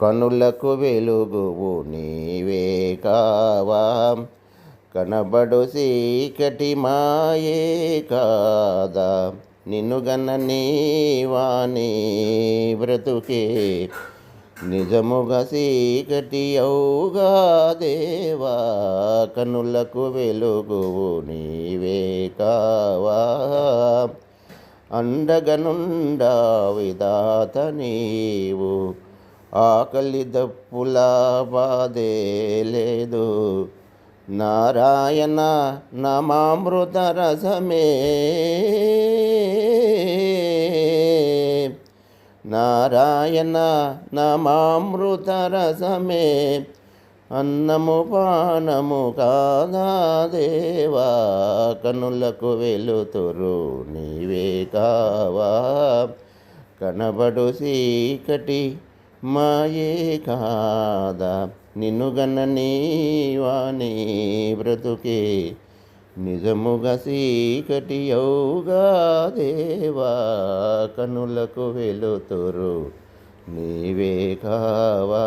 కనులకు వెలుగువు నీవే కావా. కనబడు సీకటి మాయే కాదా. నిన్ను గన్న నీవాణి బ్రతుకే. నిజముగా సీకటి అవుగా దేవా. కనులకు వెలుగువు నీవే కావా. అండగనుండా విదాత నీవు. ఆకలి దప్పుల బాధే లేదు నారాయణ నమామృత రసమే నారాయణ నమామృత రసమే అన్నము పానము కాదా దేవా? కనులకు వెలుతురు నీవే కావా? కనబడు సీకటి మాయే కాదా నిన్ను గన్న బ్రతుకే. నిజముగా సీకటి యోగా దేవా కనులకు వెలుతురు. నీవే కావా